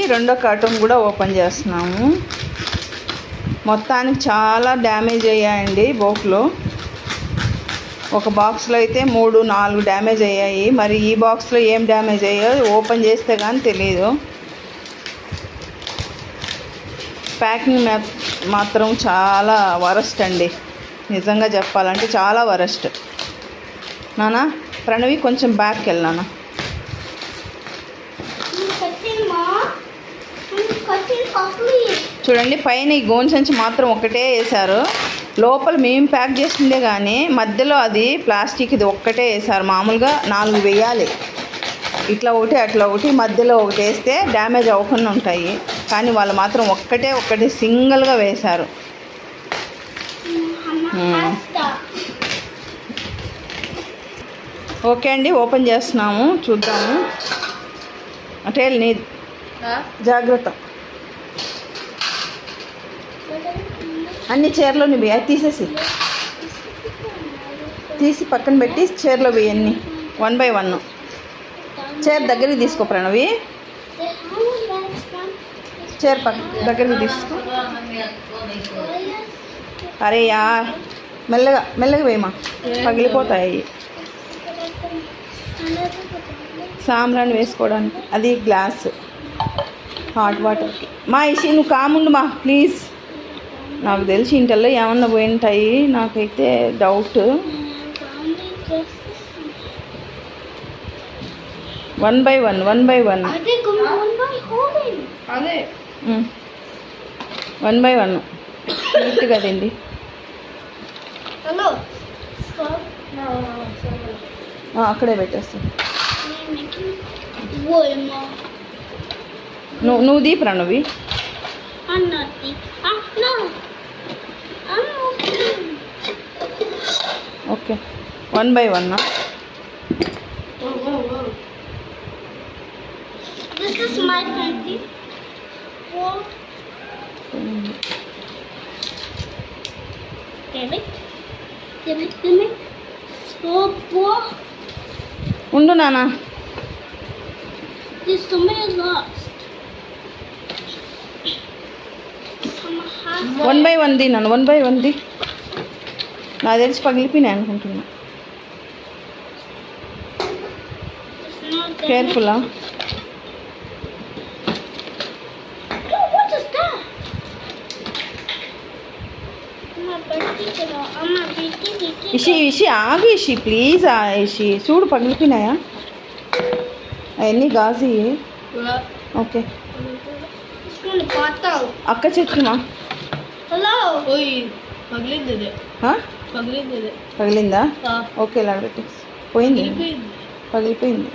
రెండో కార్టూన్ కూడా ఓపెన్ చేస్తున్నాము. మొత్తానికి చాలా డ్యామేజ్ అయ్యాయండి బోక్లో ఒక బాక్స్లో అయితే మూడు నాలుగు డ్యామేజ్ అయ్యాయి. మరి ఈ బాక్స్లో ఏం డ్యామేజ్ అయ్యాయో ఓపెన్ చేస్తే కానీ తెలియదు ప్యాకింగ్ మాత్రం చాలా వరస్ట్ అండి. నిజంగా చెప్పాలంటే చాలా వరస్ట్. నానా ప్రణవి కొంచెం బ్యాక్కి వెళ్ళానా చూడండి పైన ఈ గోన్ సంచి మాత్రం ఒకటే వేశారు. లోపల మేము ప్యాక్ చేసిందే కానీ మధ్యలో అది ప్లాస్టిక్ ఇది ఒక్కటే వేశారు. మామూలుగా నాలుగు వేయాలి. ఇట్లా ఒకటి అట్లా ఒకటి మధ్యలో ఒకటి వేస్తే డ్యామేజ్ అవ్వకుండా ఉంటాయి. కానీ వాళ్ళు మాత్రం ఒక్కటే ఒక్కటి సింగిల్గా వేశారు. ఓకే అండి ఓపెన్ చేస్తున్నాము చూద్దాము. అంటే నీ జాగ్రత్త. అన్ని చీరలో నువ్వు అది తీసేసి. తీసి పక్కన పెట్టి చీరలో వేయన్ని వన్ బై వన్ చీర దగ్గరికి తీసుకో ప్రణవి. చీర పక్క దగ్గరికి తీసుకో. అరే యా. మెల్లగా మెల్లగా వేయమా పగిలిపోతాయి. సాంబ్రాన్ని వేసుకోవడానికి. అది గ్లాస్ హాట్ వాటర్కి మా ఇషి నువ్వు కాముండు మా ప్లీజ్ నాకు తెలిసి ఇంటల్లో ఏమన్నా పోయి ఉంటాయి నాకైతే doubt one by one one by one అదే వన్ బై వన్ తిండి. హలో. అక్కడే పెట్టేస్తా. నువ్వు నువ్వు దీ ప్రణవి అన్నది అన్నా okay one by one This is my family. Whoa. Damn it. Damn it, damn it. Oh, boy. ఉండు నానా There's so many lost. I'm a half. One by one the నన్ను వన్ బై వన్ ది నాకు తెలిసి పగిలిపోయినాయి అనుకుంటున్నా. కేర్ఫుల్లా Oh. ఇషి ఇషి ఆగు ఇషి please ఆ ఇషి చూడు పగిలిపోయినాయా అవన్నీ గాజు ఓకే. అక్క చెట్టుమా. ఓయ్ పగిలింది? పగిలింది. ఓకే ఇలా పెట్టి. పోయింది? పగిలిపోయింది.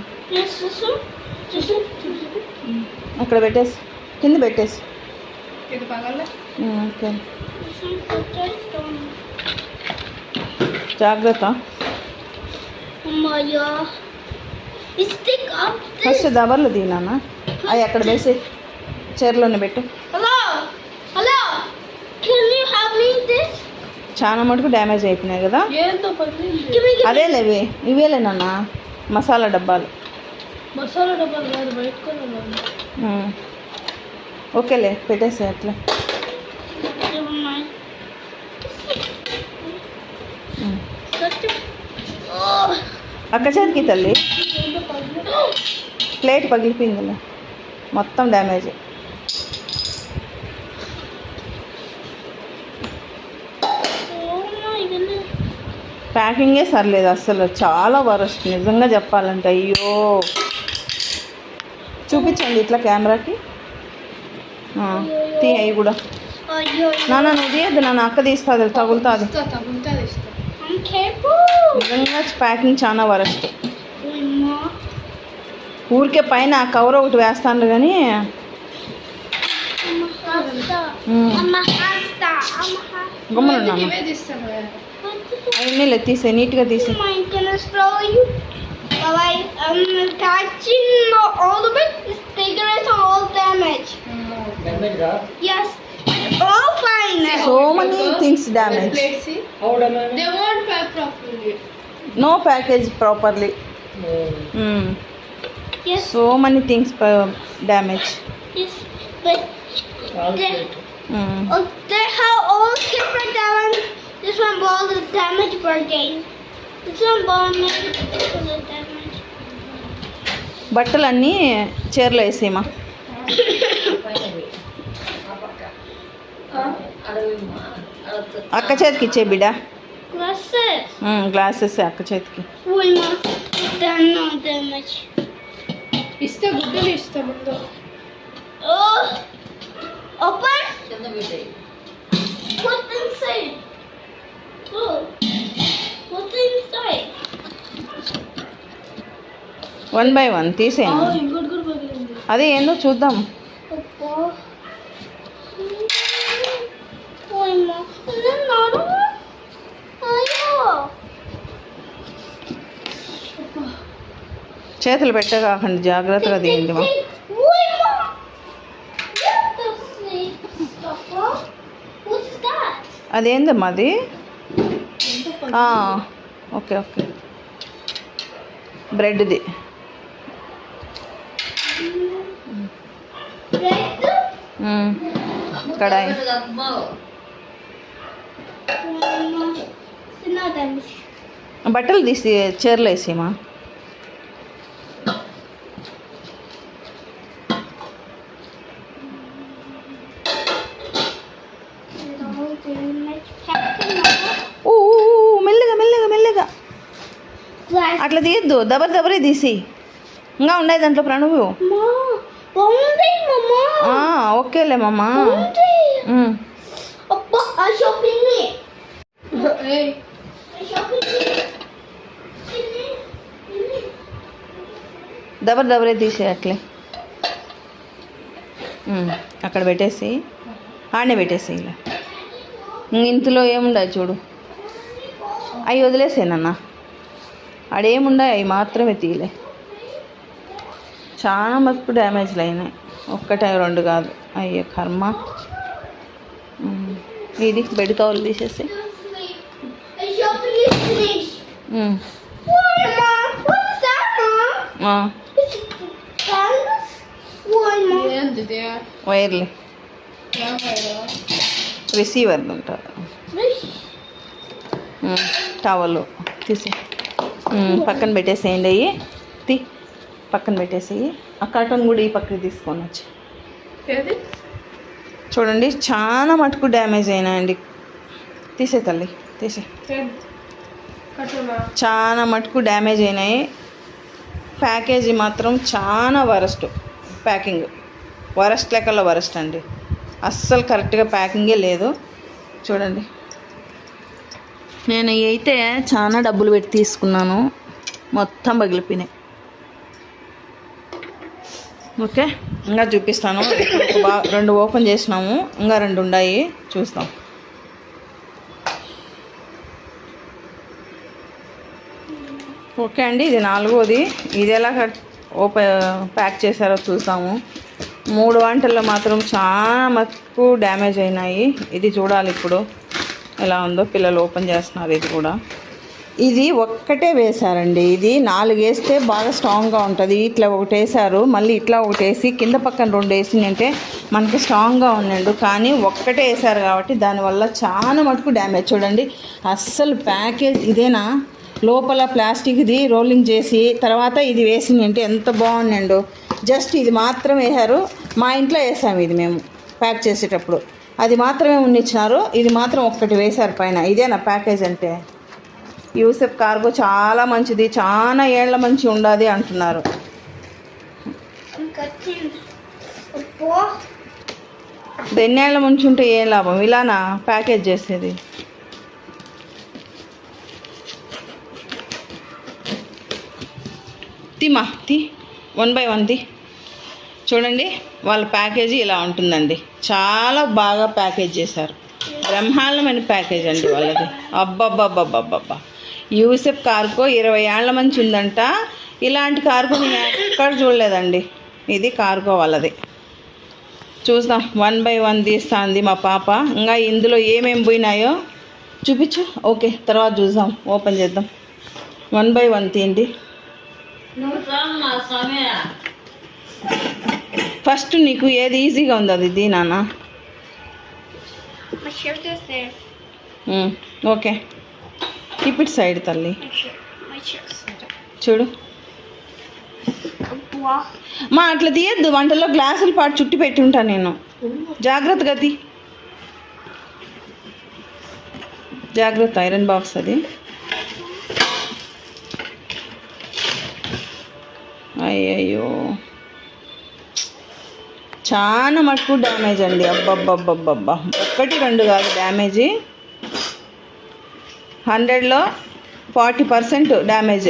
అక్కడ పెట్టేసి కింద పెట్టేసి. ఓకే. జాగ్రత్త. ఫస్ట్ దబర్లు తీనానా అవి అక్కడ వేసి చీరలోనే పెట్టు. చాలా మటుకు డ్యామేజ్ అయిపోయినాయి కదా. అదేలే ఇవి ఇవేలే నాన్న మసాలా డబ్బాలు. మసాలా డబ్బాలు కాదు బయటకొని ఉమ్. ఓకేలే పెట్టేసి అట్లా. అక్క చేతికి తల్లి. ప్లేట్ పగిలిపోయిందిలే. మొత్తం డ్యామేజ్ Oh my goodness. ప్యాకింగే సర్లేదు అస్సలు. చాలా వరస్ట్ నిజంగా చెప్పాలంటే. అయ్యో. చూపించండి ఇట్లా కెమెరాకి. తీ అవి కూడా. నాన్న నువ్వు తీయద్దు నాన్న అక్క తీస్తుంది తగులుతుంది. నిజంగా ప్యాకింగ్ చాలా వరస్ట్. ఊరికే పైన కవర్ ఒకటి వేస్తాను కానీ I'm a hasta. Um, I'm a hasta. I'm a hasta. గమ్మున ఎందుకు ఉన్నాను ఇవే తీస్తాను అవన్నీ లేదు తీసే నీట్గా తీసే Oh my goodness, bro. You. Bye. I'm catching all of it. It's taking it all damage. Yes. It's all fine now. So many things damage plates they want pack properly no package properly Yes. So many things damage Yes, but they, um. oh, they have all different damage. This one ball is damage per game. This one ball maybe is damage. బట్టలన్నీ చీరలో వేసేమా అక్క చేతికి ఇచ్చే బిడ్డ Glasses. Glasses అక్క చేతికి Wait, ma. They're not damage. ఇస్తే గుడ్డలు ఇస్తా ముందు Oh! Open? What's inside? One by one తీసేయండి. అది ఏందో చూద్దాం. చేతులు పెట్ట కాకండి జాగ్రత్తగా తీయండి అదేందమ్మా అది? Okay okay. బ్రెడ్ది. కడాయి. బట్టలు తీసి చీరలో వేసేమా ఊ ఊ, ఊ, మెల్లగా మెల్లగా మెల్లగా Glass. అట్లా తీయద్దు దబరి దబరి తీసి. ఇంకా ఉన్నాయి దాంట్లో ప్రణవు ఓకేలే మమ్మ. దబరి దబరే తీసే అట్లే. అక్కడ పెట్టేసి ఆడనే పెట్టేసి ఇలా. ఇంక ఇంతలో ఏముండదు చూడు. అవి వదిలేసేనన్న ఆడేముండవు అవి మాత్రమే తీయలే చాలా మటుకు డ్యామేజ్లు అయినాయి ఒక్కటే రెండు కాదు. అయ్యో కర్మ. ఇది బెడ్ కవర్లు తీసేసి. I shopping వైర్లు. రిసీవర్ ఉంటారు. టవలు. తీసే తీసి పక్కన పెట్టేసేయండి అయ్యి. తీ పక్కన పెట్టేసేయి. ఆ కర్టన్ కూడా ఈ పక్కకి తీసుకొని వచ్చి. చూడండి చాలా మటుకు డ్యామేజ్ అయినాయండి. తీసే తల్లి తీసే చాలా మటుకు డ్యామేజ్ అయినాయి. ప్యాకేజీ మాత్రం చాలా వరస్ట్ ప్యాకింగ్. వరస్ట్ లెక్కలో వరస్ట్ అండి. అస్సలు కరెక్ట్గా ప్యాకింగే లేదు. చూడండి. నేను అయితే చాలా డబ్బులు పెట్టి తీసుకున్నాను. మొత్తం పగిలిపోయినాయి. ఓకే? ఇంకా చూపిస్తాను. బా రెండు ఓపెన్ చేసినాము. ఇంకా రెండు ఉన్నాయి చూస్తాం. ఓకే అండి ఇది నాలుగోది. ఇది ఎలా కట్ ఓపెన్ ప్యాక్ చేశారో చూసాము మూడు వంటల్లో మాత్రం చాలా మటుకు డ్యామేజ్ అయినాయి. ఇది చూడాలి ఇప్పుడు. ఎలా ఉందో పిల్లలు ఓపెన్ చేస్తున్నారు ఇది కూడా. ఇది ఒక్కటే వేశారండి. ఇది నాలుగు వేస్తే బాగా స్ట్రాంగ్గా ఉంటుంది. ఇట్లా ఒకటి వేసారు మళ్ళీ ఇట్లా ఒకటి వేసి కింద పక్కన రెండు వేసిందంటే మనకి స్ట్రాంగ్గా ఉండండు కానీ ఒక్కటే వేసారు కాబట్టి దానివల్ల చాలా మటుకు డ్యామేజ్ చూడండి అస్సలు ప్యాకేజ్ ఇదేనా? లోపల ప్లాస్టిక్ది రోలింగ్ చేసి తర్వాత ఇది వేసిందంటే ఎంత బాగుండండు జస్ట్ ఇది మాత్రం వేశారు. మా ఇంట్లో వేసాము ఇది మేము ప్యాక్ చేసేటప్పుడు. అది మాత్రమే ఉన్నిచ్చినారు. ఇది మాత్రం ఒక్కటి వేశారు పైన. ఇదేనా ప్యాకేజ్ అంటే. యూసెఫ్ కార్గో చాలా మంచిది. చాలా ఏళ్ళ మంచి ఉండాది అంటున్నారు. ఎన్నేళ్ళ ముంచి ఉంటే ఏం లాభం? ఇలానా ప్యాకేజ్ చేసేది? తిమా తి. వన్ బై వన్ ది. చూడండి వాళ్ళ ప్యాకేజీ ఇలా ఉంటుందండి. చాలా బాగా ప్యాకేజ్ చేశారు. బ్రహ్మాండమైన ప్యాకేజ్ అండి వాళ్ళది. అబ్బబ్బబ్బబ్బబ్బబ్బా. యూసెఫ్ కార్కో ఇరవై ఏళ్ళ మంచి ఉందంట. ఇలాంటి కార్గో నేను ఎక్కడ చూడలేదండి. ఇది కార్గో వాళ్ళది. చూద్దాం వన్ బై వన్ తీస్తుంది మా పాప. ఇంకా ఇందులో ఏమేమి పోయినాయో చూపించు. ఓకే తర్వాత చూద్దాం. ఓపెన్ చేద్దాం. వన్ బై వన్ తీయండి. ఫస్ట్ నీకు ఏది ఈజీగా ఉంది అది ఇది నాన్న. ఉమ్, ఓకే. ఇట్ సైడ్ తల్లి. చూడు. మా అట్లా తీయద్దు వంటల్లో గ్లాసులు పాటు చుట్టి పెట్టి ఉంటాను నేను. జాగ్రత్తగా తీ. జాగ్రత్త ఐరన్ బాక్స్ అది. అయ్యయ్యో. చాలా మటుకు డ్యామేజ్ అండి. అబ్బబ్బబ్బబ్బబ్బా. ఒక్కటి రెండు కాదు డ్యామేజ్ హండ్రెడ్లో ఫార్టీ పర్సెంట్ డ్యామేజ్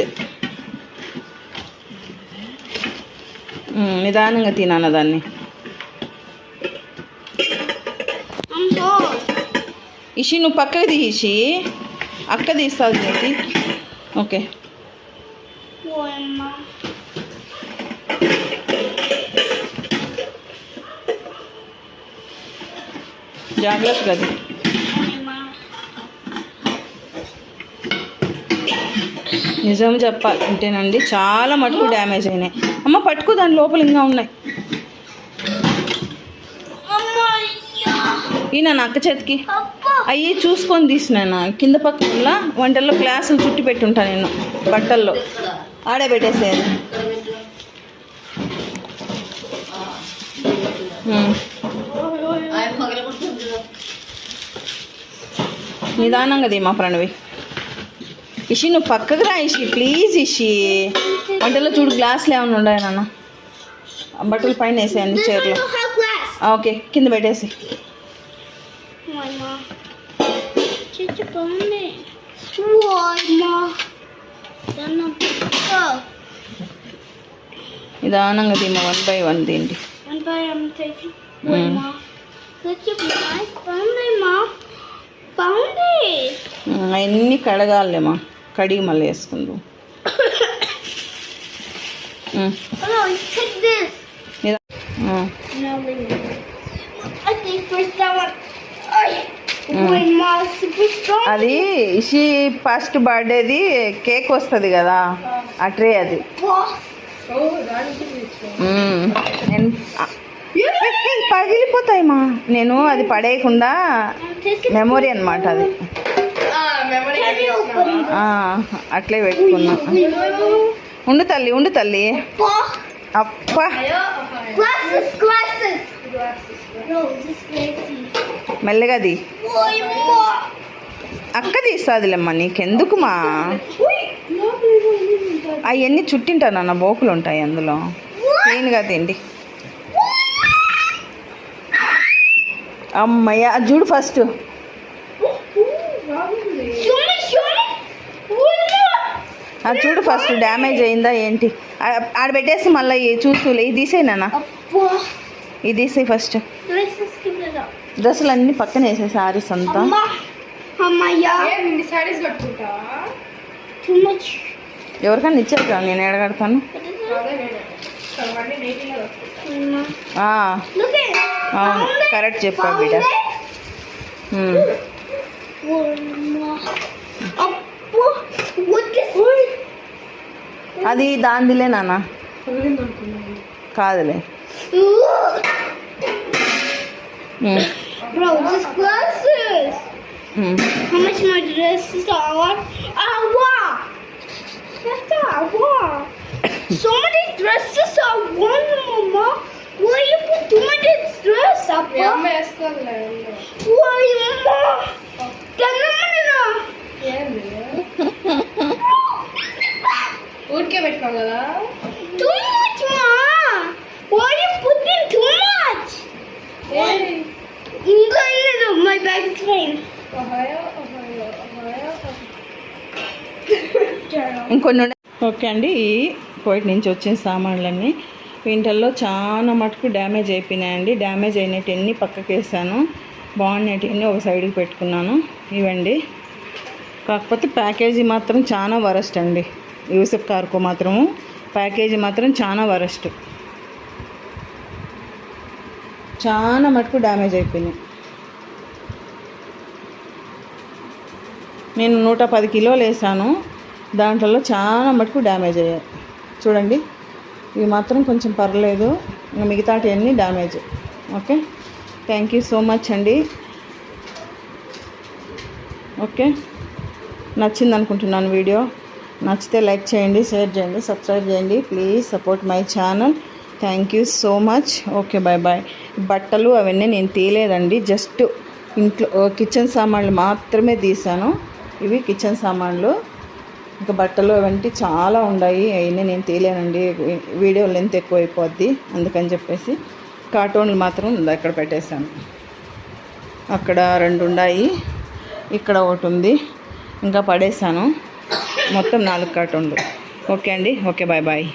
నిదానంగా తినాను దాన్ని. ఇషి నువ్వు పక్కకి తీసి అక్క తీస్తావు ఓకే. జాగ్రత్తగా అది నిజం చెప్పాలి అంటేనండి చాలా మటుకు డ్యామేజ్ అయినాయి. అమ్మ పట్టుకో దాని లోపల ఇంకా ఉన్నాయి. Mama, ఈయన నా అక్క చేతికి. అయ్యి చూసుకొని తీసినా కింద పక్కన వంటల్లో గ్లాసులు చుట్టి పెట్టుంటా నేను బట్టల్లో. ఆడే నిదానంగా దీ మా ప్రణవి. ఇషి నువ్వు పక్కకు రా ఇషి. ప్లీజ్ ఇషి. వంటలో చూడు గ్లాసులు ఏమైనా ఉన్నాయి నాన్న? బట్టల పైన వేసేయండి చీరలో. ఓకే కింద పెట్టేసి. Oh, నిదానంగా దీమ వన్ బై వన్ తిండి. One by I'm అన్ని కడగాలేమా కడిగి మళ్ళీ వేసుకుందు. అది ఇషి ఫస్ట్ బర్త్డేది కేక్ వస్తుంది కదా అట్రే అది. పగిలిపోతాయి మా నేను అది పడేయకుండా. మెమొరీ అనమాట అది. అట్లే పెట్టుకున్నా. ఉండు తల్లి ఉండు తల్లి. అప్ప. మెల్లగది? అక్క తీస్తాదిలేమ్మా నీకెందుకు మా. అవన్నీ చుట్టింటానన్న బోకులు ఉంటాయి అందులో. క్లీన్గా తిండి. అమ్మయ్య అది చూడు ఫస్ట్? అది చూడు ఫస్ట్ డ్యామేజ్ అయిందా ఏంటి? ఆడ పెట్టేసి మళ్ళీ చూస్తూ ఇది Appa. ఇది తీసేయి ఫస్ట్. డ్రెస్సులు అన్నీ పక్కన వేసే సారీస్ అంతా. ఎవరికైనా ఇచ్చారు కదా నేను ఎడగడతాను అవును కరెక్ట్ చెప్పా బిడ్డ అది దాందిలే నాన్న కాదులే How much my dresses are? Ah, wow. That's a wow. So many dresses are one, Mama. Why you put too? Me. Why, Mama? ఊరికే కదా much, bag is fine. ఒహాయో ఒహాయో ఒహాయో ఇంకొన్ని. ఓకే అండి ఈ కోయిట్ నుంచి వచ్చిన సామాన్లన్నీ క్వింటల్లో చాలా మటుకు డ్యామేజ్ అయిపోయినాయండి. డ్యామేజ్ అయినట్టు ఎన్ని పక్కకి వేసాను బాగున్నట్టు ఒక సైడ్కి పెట్టుకున్నాను. ఇవండి. కాకపోతే ప్యాకేజీ మాత్రం చాలా వరస్ట్ అండి. యూసఫ్ కార్కో మాత్రము ప్యాకేజీ మాత్రం చాలా వరస్ట్. చాలా మటుకు డ్యామేజ్ అయిపోయినాయి. నేను నూట పది కిలోలు వేసాను. దాంట్లో చాలా మటుకు డ్యామేజ్ అయ్యాయి. చూడండి. ఇవి మాత్రం కొంచెం పర్లేదు. మిగతాటి అన్నీ damage okay? Thank you so much అండి. ఓకే? నచ్చింది అనుకుంటున్నాను వీడియో. నచ్చితే లైక్ చేయండి షేర్ చేయండి సబ్స్క్రైబ్ చేయండి. Please support my channel. Thank you so much. Okay bye bye బట్టలు అవన్నీ నేను తీయలేదండి. జస్ట్ ఇంట్లో కిచెన్ సామాన్లు మాత్రమే తీసాను ఇవి కిచెన్ సామాన్లు. ఇంకా బట్టలు అవంటి చాలా ఉన్నాయి. అవన్నీ నేను తీయలేనండి. వీడియో లెంత్ ఎక్కువ అయిపోద్ది అందుకని చెప్పేసి కార్టూన్లు మాత్రం అక్కడ పెట్టేశాను. అక్కడ రెండు ఉన్నాయి. ఇక్కడ ఒకటి ఉంది. ఇంకా పడేశాను. మొత్తం నాలుగు కార్టూన్లు. ఓకే అండి. Okay bye bye.